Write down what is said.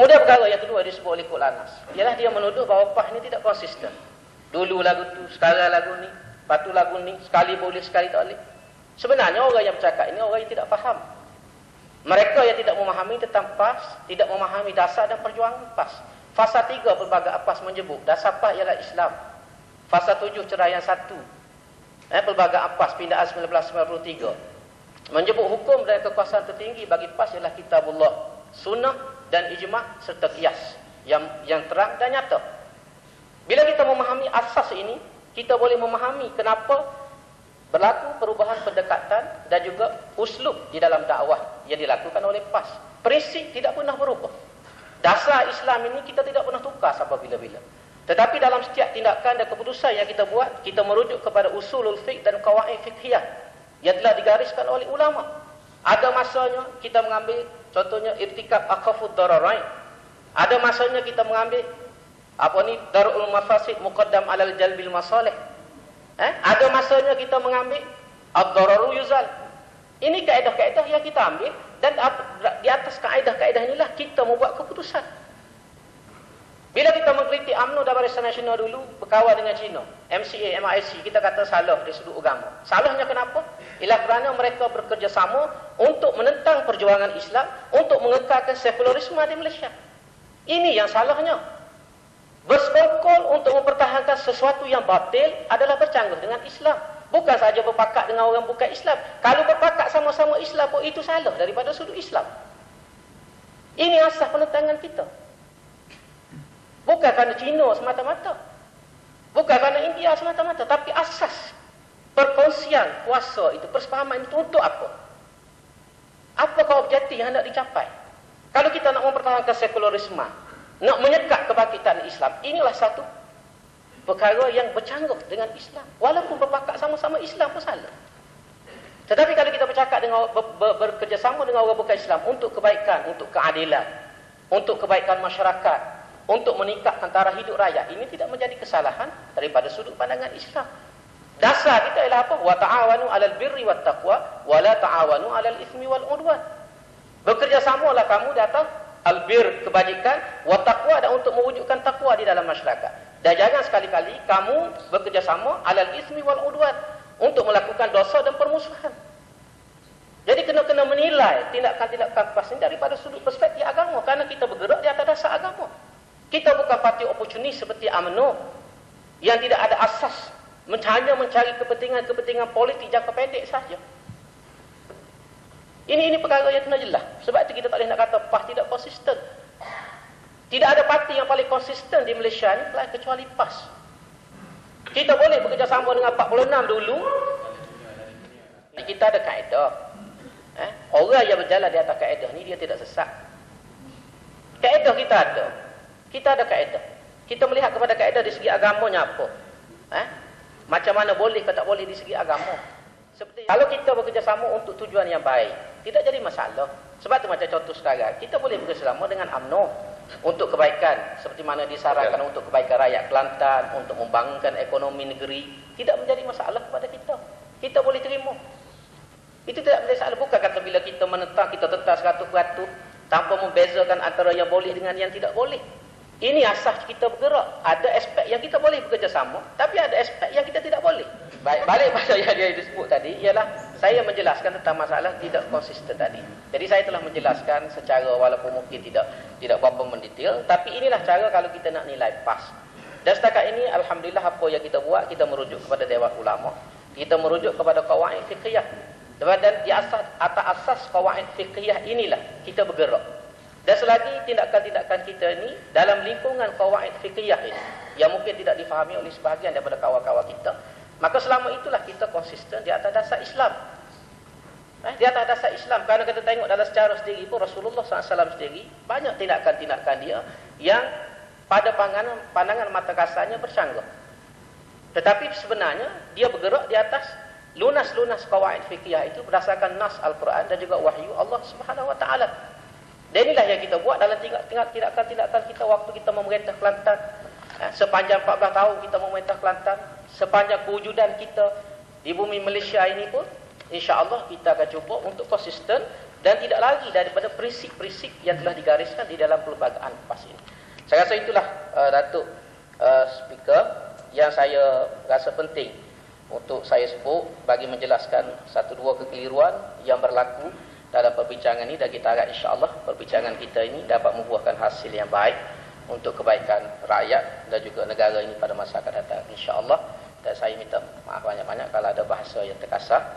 Kemudian perkara yang kedua disebut oleh Kul Anas. Ialah dia menuduh bahawa PAH ini tidak konsisten. Dulu lagu tu, sekarang lagu ni, patu lagu ni, sekali boleh, sekali tak boleh. Sebenarnya orang yang bercakap ini orang yang tidak faham. Mereka yang tidak memahami tentang PAS, tidak memahami dasar dan perjuangan PAS. Fasa tiga pelbagai PAS menyebut, dasar PAS ialah Islam. Fasa tujuh ceraian satu. Eh, pelbagai PAS pindaan 1993. Menyebut hukum dan kekuasaan tertinggi bagi PAS ialah kitabullah, sunnah dan ijma' serta kias yang yang terang dan nyata. Bila kita memahami asas ini, kita boleh memahami kenapa berlaku perubahan pendekatan dan juga uslub di dalam dakwah yang dilakukan oleh PAS. Prinsip tidak pernah berubah. Dasar Islam ini kita tidak pernah tukar sampai bila-bila. Tetapi dalam setiap tindakan dan keputusan yang kita buat, kita merujuk kepada usulul fiqh dan kawaid fiqhiyah yang telah digariskan oleh ulama. Ada masanya kita mengambil contohnya irtikab akhafud dararain. Ada masanya kita mengambil apa ni darul mafasid muqaddam alal jalbil masalih. Eh? Ada masanya kita mengambil ad-dararu yuzal. Ini kaedah-kaedah yang kita ambil dan di atas kaedah-kaedah inilah kita membuat keputusan. Bila kita mengkritik UMNO dan Barisan Nasional dulu berkawan dengan Cina, MCA, MIC, kita kata salah dari sudut agama. Salahnya kenapa? Ialah kerana mereka bekerjasama untuk menentang perjuangan Islam, untuk mengekalkan sekularisme di Malaysia. Ini yang salahnya. Bersekongkol untuk mempertahankan sesuatu yang batil adalah bercanggah dengan Islam. Bukan saja berpakat dengan orang bukan Islam. Kalau berpakat sama-sama Islam pun itu salah daripada sudut Islam. Ini asas penentangan kita. Bukan kerana Cina semata-mata. Bukan kerana India semata-mata. Tapi asas kuasa itu, persepahaman itu untuk apa? Apakah objektif yang hendak dicapai? Kalau kita nak mempertahankan sekularisme, nak menyekat kebangkitan Islam, inilah satu perkara yang bercanggah dengan Islam. Walaupun berpakat sama-sama Islam pun salah. Tetapi kalau kita bercakap dengan ber, ber, bekerjasama dengan orang bukan Islam untuk kebaikan, untuk keadilan, untuk kebaikan masyarakat, untuk meningkatkan taraf hidup rakyat ini tidak menjadi kesalahan daripada sudut pandangan Islam. Dasar kita ialah apa? Wa ta'awanu 'alal birri wat taqwa wa la ta'awanu 'alal itsmi wal 'udwan. Bekerjasamalah kamu di atas albir kebajikan wa taqwa dan untuk mewujudkan takwa di dalam masyarakat. Dan jangan sekali-kali kamu bekerjasama 'alal itsmi wal 'udwan untuk melakukan dosa dan permusuhan. Jadi kena kena menilai tindakan-tindakan pas ini daripada sudut perspektif agama kerana kita bergerak di atas dasar agama. Kita bukan parti oportunis seperti UMNO yang tidak ada asas hanya mencari kepentingan-kepentingan politik jangka pendek saja. Ini ini perkara yang kena jelas. Sebab itu kita tak boleh nak kata PAS tidak konsisten. Tidak ada parti yang paling konsisten di Malaysia ni kecuali PAS. Kita boleh bekerjasama dengan 46 dulu. Kita ada kaedah. Eh? Orang yang berjalan di atas kaedah ni dia tidak sesat. Kaedah kita ada. Kita ada kaedah. Kita melihat kepada kaedah di segi agamanya apa. Eh? Macam mana boleh atau tak boleh di segi agama. Seperti kalau kita bekerjasama untuk tujuan yang baik, tidak jadi masalah. Sebab tu macam contoh sekarang, kita boleh bekerjasama dengan UMNO untuk kebaikan seperti mana disarankan untuk kebaikan rakyat Kelantan, untuk membangunkan ekonomi negeri, tidak menjadi masalah kepada kita. Kita boleh terima. Itu tidak menjadi masalah bukan kata bila kita menentang kita tentang 100% tanpa membezakan antara yang boleh dengan yang tidak boleh. Ini asas kita bergerak. Ada aspek yang kita boleh bekerjasama, tapi ada aspek yang kita tidak boleh. Baik, balik pada yang dia disebut tadi, ialah saya menjelaskan tentang masalah tidak konsisten tadi. Jadi saya telah menjelaskan secara walaupun mungkin tidak tidak berapa mendetail, tapi inilah cara kalau kita nak nilai pas. Dan setakat ini, Alhamdulillah apa yang kita buat, kita merujuk kepada Dewan Ulama. Kita merujuk kepada kawain fiqhiyah. Dan di asas, atas asas kawain fiqhiyah inilah kita bergerak. Dan selagi tindakan-tindakan kita ini dalam lingkungan kawaid fiqhiyah ini yang mungkin tidak difahami oleh sebahagian daripada kawan-kawan kita, maka selama itulah kita konsisten di atas dasar Islam. Eh, di atas dasar Islam. Kerana kita tengok dalam sejarah sendiri pun Rasulullah SAW sendiri banyak tindakan-tindakan dia yang pada pandangan, pandangan mata kasarnya bercanggah. Tetapi sebenarnya dia bergerak di atas lunas-lunas kawaid fiqhiyah itu berdasarkan nas Al-Quran dan juga wahyu Allah Subhanahu Wa Taala. Dan inilah yang kita buat dalam tindakan-tindakan kita waktu kita memerintah Kelantan. Ha, sepanjang 14 tahun kita memerintah Kelantan. Sepanjang kewujudan kita di bumi Malaysia ini pun. insya-Allah kita akan cuba untuk konsisten dan tidak lagi daripada prinsip-prinsip yang telah digariskan di dalam perlembagaan PAS ini. Saya rasa itulah uh, Datuk uh, Speaker yang saya rasa penting untuk saya sebut bagi menjelaskan satu dua kekeliruan yang berlaku dalam perbincangan ini dan kita harap insya-Allah perbincangan kita ini dapat membuahkan hasil yang baik untuk kebaikan rakyat dan juga negara ini pada masa akan datang insya-Allah. Dan saya minta maaf banyak-banyak kalau ada bahasa yang terkasar